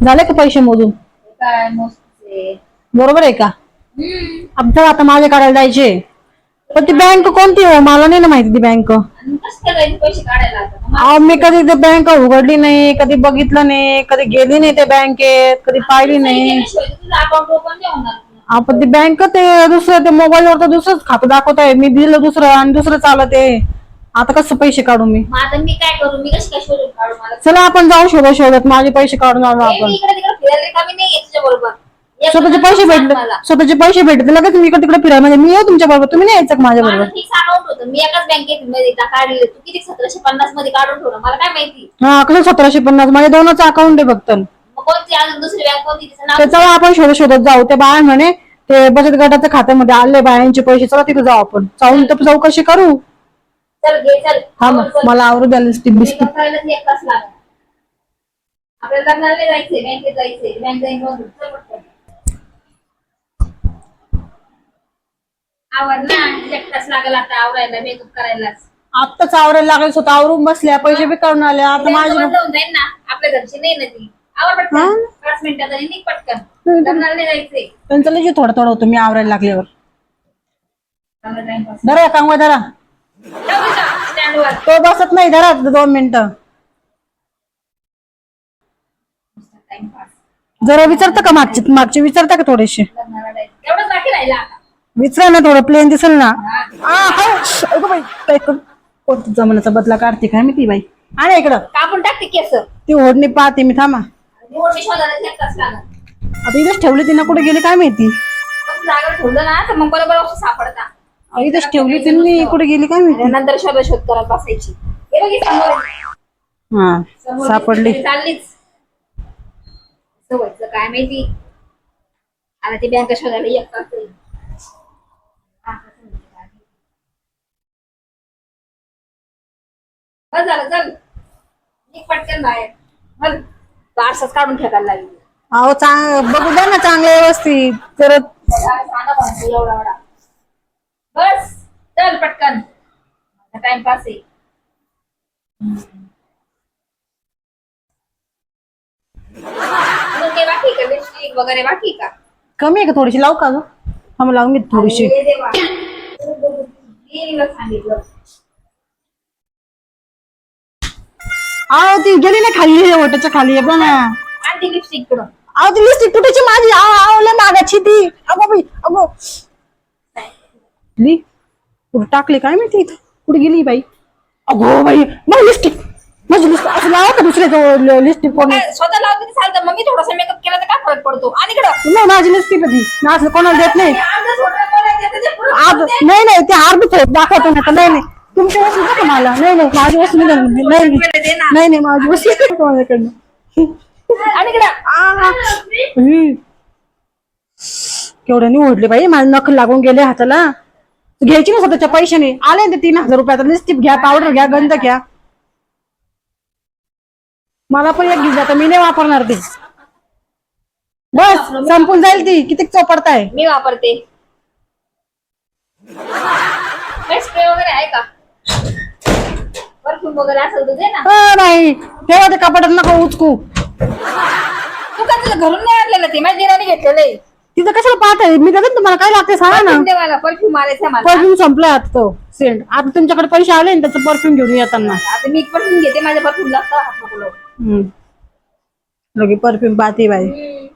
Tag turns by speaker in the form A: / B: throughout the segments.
A: झाले का पैसे मोजून
B: काय.
A: बरोबर आहे का
B: हम्म.
A: आता माझे काढायला जायचे पण ती बँक कोणती हो मला नाही ना माहिती ती बँक
B: पैसे काढायला आता?
A: अहो मी कधी ते बँक उघडली नाही कधी बघितलं नाही कधी गेली नाही त्या बँकेत कधी पाहिली नाही
B: गेल्याशिवाय तुझं अकाउंट ओपन नाही होणार तुला.
A: आपण ती बँक ते दुसरं ते मोबाईलवर तर दुसरंच खातं दाखवत आहे मी दिलं दुसरं आणि दुसरं चालत आहे आता कसं पैसे काढू मी?
B: मग आता मी काय करू? मी कशी काय शोधून काढू मला?
A: चला आपण जाऊ शोधत शोधत. माझे पैसे काढून आणू
B: ए,
A: आपण.
B: मी इकडे तिकडे फिरायला रिकामी नाहीये तुझ्या बरोबर
A: स्वतःचे पैसे भेटले स्वतःचे पैसे भेटले लगेच मी इकडे तिकडे फिरायला म्हणजे मी येऊ तुमच्या बरोबर तुम्ही नाही यायचं माझ्या बरोबर
B: माझं फिक्स अकाउंट होतं. मी एकाच बँकेत मध्ये टा- काढलेलं. तू किती सतराशे पन्नासमध्ये काढून ठेवलं? मला काय माहिती?
A: हा कसं सतराशे पन्नास? माझे दोनच अकाउंट आहे फक्त.
B: मग कोणती? अजून दुसरी बँक कोणती? तिचं नाव
A: त्याच्यावर आपण शोधत शोधत जाऊ. त्या बाया म्हणे ते बचत गटाच्या खात्यामध्ये आले बायांचे पैसे. चला तिथे जाऊ आपण. जाऊन तर चौकशी करू.
B: चल घे चल.
A: हा मग मला आवरू द्या
B: मेकअप करायलाच एक तास लागला. आपल्याला लग्नाला जायचंय बँकेत जायचंय बँक जाईन बघू चल पटकन. आवर ना एक तास लागला आता आवरायला मेकअप करायलाच.
A: आत्ताच आवरायला लागेल स्वतः आवरून बसल्या पैसे बी काढून आले आता माझे
B: ना आपल्या घरची नाही ना ती. आवर? पटकन. पाच मिनिटात आणि निघ पटकन. लग्नाला नाही. जायचंय.
A: त्यांचं लगे थोडं थोडं होतं मी आवरायला लागल्यावर.
B: चांगला टाइमपास
A: धरा.
B: स्टँडवर
A: तो बसत नाही धरा दोन मिनिटं.
B: टाइमपास
A: जरा विचारता का मागचे मागचे विचारता का थोडेसे
B: लग्नाला जायचं एवढंच बाकी राहिला आता.
A: विचारा ना थोडं प्लेन दिसेल ना. आ, हाय. अगं बाई, काय कर- कोणत्या जमान्याचा बदला काढते काय मी ती बाई? आणि इकडं.
B: कापून टाकते केस.
A: ती ओढणी पाहते मी थांबा.
B: निवड
A: आता इथेच ठेवली तिनं कुठे गेली काय माहिती?
B: जागा ठेवलं ना तर मग बरोबर सापडता.
A: इथेच ठेवली तिने कुठे गेली काय माहिती?
B: नंतर शोध शोध करत बसायची. हे बघ समोर
A: हा
B: समोर
A: सापडली.
B: चाललीच. असं व्हायचं काय माहिती? आता ती बँक शोधायला एक तास जाईल. हा, कसं व्हायचं काय माहिती. बस झालं चल. एक पटकन बाहेर. काढून फेकायला लागली.
A: अहो चांग बघू द्या ना चांगलं व्यवस्थित. तर
B: सांगा एवढा एवढा. बस चल पटकन. टाइमपास आहे. अजून काही बाकी का? लिपस्टिक वगैरे बाकी का?
A: कमी आहे का थोडीशी? लावू का अजून? हा मग लावून घेते थोडीशी.
B: अरे देवा. येईलच सांगितलं.
A: अहो ती गेली ना खाली ओटाच्या खाली आहे बघ ना.
B: आणखी
A: लिपस्टिककडून ती लिस्टिक कुठेची माझी. अहो अहो, लय मागाची ती अगो बाई अगो ली कुठे टाकली काय माहिती इथं? कुठे गेली बाई? अगो बाई माझी लिस्टिक माझी लिस्टिक असं लावा का दुसऱ्या लिस्टिक कोण.
B: काय स्वतः लावते ते चालतं. मग मी थोडासा मेकअप केला तर काय फरक पडतो? आणि इकडं.
A: नाही माझी लिस्टिक ती. मी असं कोणाला देत नाही.
B: अर्धं छोटं बोलायचं, त्याच्या पुढं
A: आज. नाही नाही? ते हार बी थोडं दाखवतो ना नाही नाही. तुमच्या वस्तू नका मला. नाही नाही माझी वस्तू नाही. नाही. नाही. नाही माझी वस्तू माझ्याकडनं.
B: आणि इकडं.
A: आ, हम्म. केवढ्यानी ओढले बाई. माझे नख लागून गेले हाताला. घ्यायची ना स्वतःच्या पैशाने. आले ते तीन हजार रुपयाचा लिस्टिप घ्या पावडर घ्या गंध घ्या. मला पण एक घेऊन जातं मी नाही वापरणार ते. बस संपून जाईल ती. किती चोपडताय.
B: मी वापरते. स्प्रे वगैरे आहे का? परफ्यूम वगैरे असेल ना.
A: अ, नाही. तेव्हा ते कपाटात नका उचकू.
B: तू का तुझं घरून नाही आणलेलं ते? माझ्या दिराने घेतलेलं आहे.
A: तिथं कशाला पाहत आहे मी देते तुम्हाला काय लागते सांगा ना.
B: परफ्यूम मला परफ्यूम मारायचा मला.
A: परफ्यूम संपलाय आता तो सेंट आता तुमच्याकडे पैसे आले ना त्याचं परफ्यूम घेऊन येताना
B: आता मी परफ्यूम घेते माझ्या परफ्यूम लागतं.
A: हम्म. लगे परफ्यूम पाहते बाई.
B: हम्म.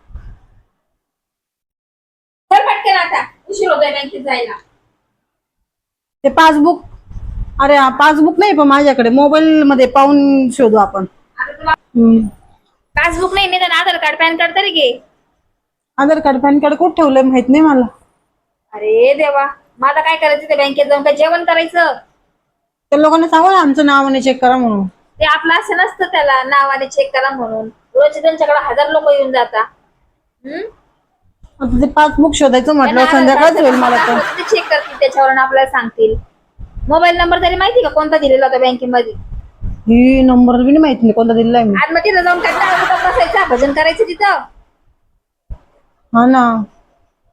B: चल पटकन आता. उशीर होतोय बँकेत जायला.
A: ते पासबुक अरे पासबुक नाही पण माझ्याकडे मोबाईल मध्ये पाहून शोधू आपण.
B: आता तुला
A: हम्म.
B: पासबुक नाही नाही आधार कार्ड पॅन कार्ड तरी घे.
A: आधार कार्ड पॅन कार्ड कुठं ठेवलंय माहीत नाही मला.
B: अरे देवा आता काय करायचं ते बँकेत जाऊन काय जेवण करायचं?
A: त्या लोकांना सांगा ना आमचं नावाने चेक करा म्हणून.
B: ते आपलं असं नसतं त्याला नावाने चेक करा म्हणून. रोजचे त्यांच्याकडे हजार लोक येऊन जाता हम्म?
A: आता ते पासबुक शोधायचं म्हटलं संध्याकाळच होईल मला तर.
B: चेक करतील त्याच्यावर आणि आपल्याला सांगतील. मोबाईल नंबर तरी माहिती का? कोणता दिलेला होता बँकेमध्ये?
A: ही नंबर बी नाही माहीत नाही कोणता दिलेला आहे मी.
B: आज मग तिथं जाऊन काय बसायचा भजन करायचं तिथं?
A: हा ना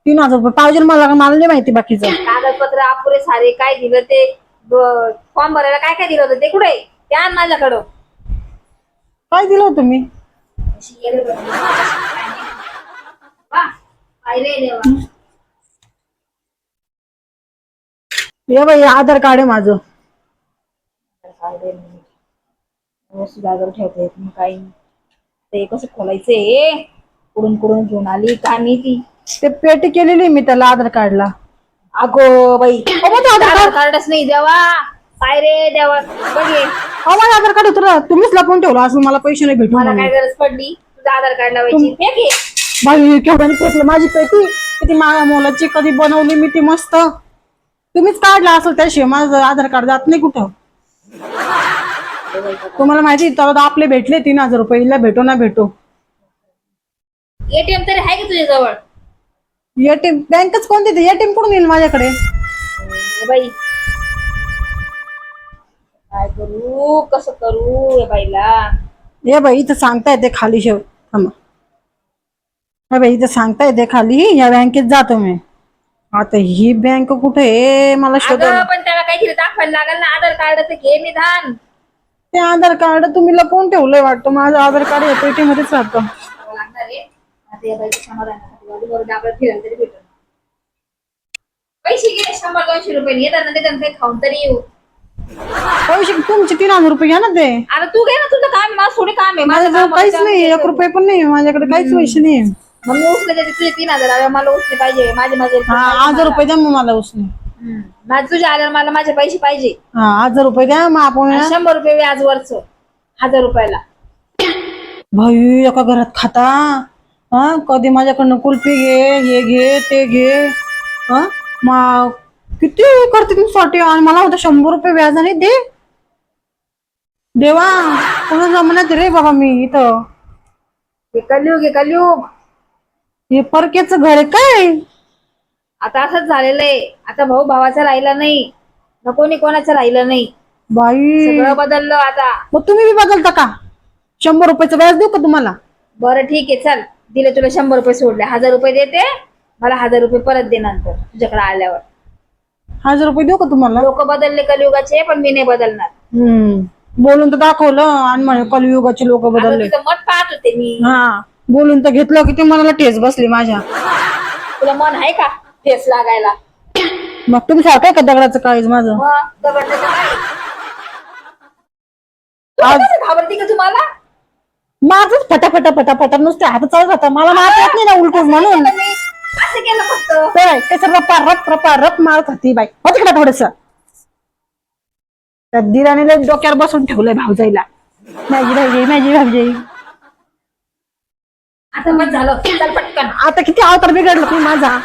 A: तीन हजार रुपये पाहिजे मला मला नाही माहिती बाकीचं
B: कागदपत्र अपुरे सारे काय दिलं ते फॉर्म भरायला काय काय दिलं होतं ते कुठे ते आण माझ्याकडं
A: काय दिलं होतं मी.
B: वा, देवा.
A: ये बाई आधार कार्ड आहे माझं.
B: वस्तू जागेवर ठेवता येत नाही काही. ते कसं खोलायचंय कुडून कुडून घेऊन आली. काय माहिती
A: ते पेटी केलेली मी त्याला आधार कार्डला.
B: अगो बाई.
A: आधार
B: कार्डच नाही देवा. काय रे देवा? बघे
A: अहो माझं आधार कार्ड होतं ना. तुम्हीच लपवून ठेवलं असं मला पैसे नाही भेटून
B: मला काय गरज पडली? तुझं आधार कार्ड लावायची.
A: बाई केवढ्याने फेकलं माझी पेटी किती माझ्या मुलाची कधी बनवली मी ती मस्त. तुम्हीच काढला असेल त्याशिवाय माझं आधार कार्ड जात नाही कुठं. तुम्हाला माहिती तर आपले भेटले तीन हजार रुपये हिला भेटो ना भेटो.
B: एटीएम तरी आहे का तुझ्या जवळ?
A: एटीएम बँकच कोणती ती? एटीएम कुठून येईल माझ्याकडे?
B: बाई. काय करू? कसं करू या बाईला?
A: ये बाई इथं सांगता येते खाली शेव थांबा. हे बाई इथं सांगता येते खाली. या बँकेत जातो मी. आता ही बँक कुठे आहे? मला शोध
B: अगं पण त्याला काहीतरी दाखवायला लागेल ना. आधार कार्डाचं घे निधान
A: ते आधार कार्ड तुम्ही लपवून ठेवलंय वाटतं. माझं आधार कार्ड या पेटीमध्येच राहतं.
B: फिरायला तरी पैसे गेले शंभर दोनशे रुपये. येतात ना ते काही खाऊन तरी येऊ.
A: पैसे तुमचे तीन हजार रुपये घ्या ना ते.
B: आता तू घे ना तुझं काम आहे, माझं थोडी काम आहे. माझं
A: माझ्याजवळ
B: काम
A: काहीच
B: आहे,
A: नाही एक रुपये पण नाही माझ्याकडे काहीच पैसे नाही.
B: मग मी उचले त्याचे तुझे तीन हजार आले मला उचले पाहिजे. माझे माझे.
A: हा हजार रुपये द्या मग मला उसने
B: हम्म. माझे तुझे आल्यावर मला माझे पैसे पाहिजे.
A: हा हजार रुपये द्या मग आपण.
B: आणि शंभर रुपये व्याज वरच हजार रुपयाला.
A: भाई एका घरात खाता. हा कधी माझ्याकडनं कुल्फी घे हे घे ते घे. हा? मा किती करते तुमच्यासाठी आणि मला होतं शंभर रुपये व्याजाने दे. देवा कोणा जमण्यात रे बाबा मी इथं.
B: हे कलियुग आहे कलियुग
A: हे परकेचं घर आहे काय?
B: आता असंच झालेलं आहे. आता भाऊ भावाचा राहिला नाही. न कोणी कोणाचं राहिलं नाही.
A: बाई.
B: सगळं बदललं आता.
A: मग तुम्ही बी बदलता का? शंभर रुपयाचं व्याज देऊ का तुम्हाला?
B: बरं ठीक आहे चल. दिले तुला शंभर रुपये सोडले हजार रुपये देते मला हजार रुपये परत दे नंतर तुझ्याकडे आल्यावर.
A: हजार रुपये देऊ का तुम्हाला?
B: लोक बदलले कलियुगाचे पण मी नाही बदलणार.
A: हम्म. बोलून तर दाखवलं आणि म्हणे कलियुगाचे लोक
B: आता
A: बदलले.
B: तुझं मत पाहत होते मी.
A: हा. बोलून तर घेतलं की ते मनाला ठेच बसली माझ्या.
B: तुला मन आहे का ठेस लागायला?
A: मग तुम्ही सारखं का दगडाचं काळीज माझं?
B: मग दगडाचं काय? तुला कसं घाबरते का तुम्हाला?
A: माझच फटाफटा फटाफटा नुसते हात चालत राहता मला मारता येत नाही ना उलटून म्हणून.
B: तर मी असं केलं फक्त.
A: तर कसं रपा रप रपा रप मारत होती बाई. होत का थोडस? त्या दिराने लय डोक्यावर बसून ठेवलंय भाऊजाईला. माझी भाऊजाई माझी भाऊजाई
B: आता मग झालं. चल पटकन.
A: आता किती अवतार बिघडलं तुम्ही माझा.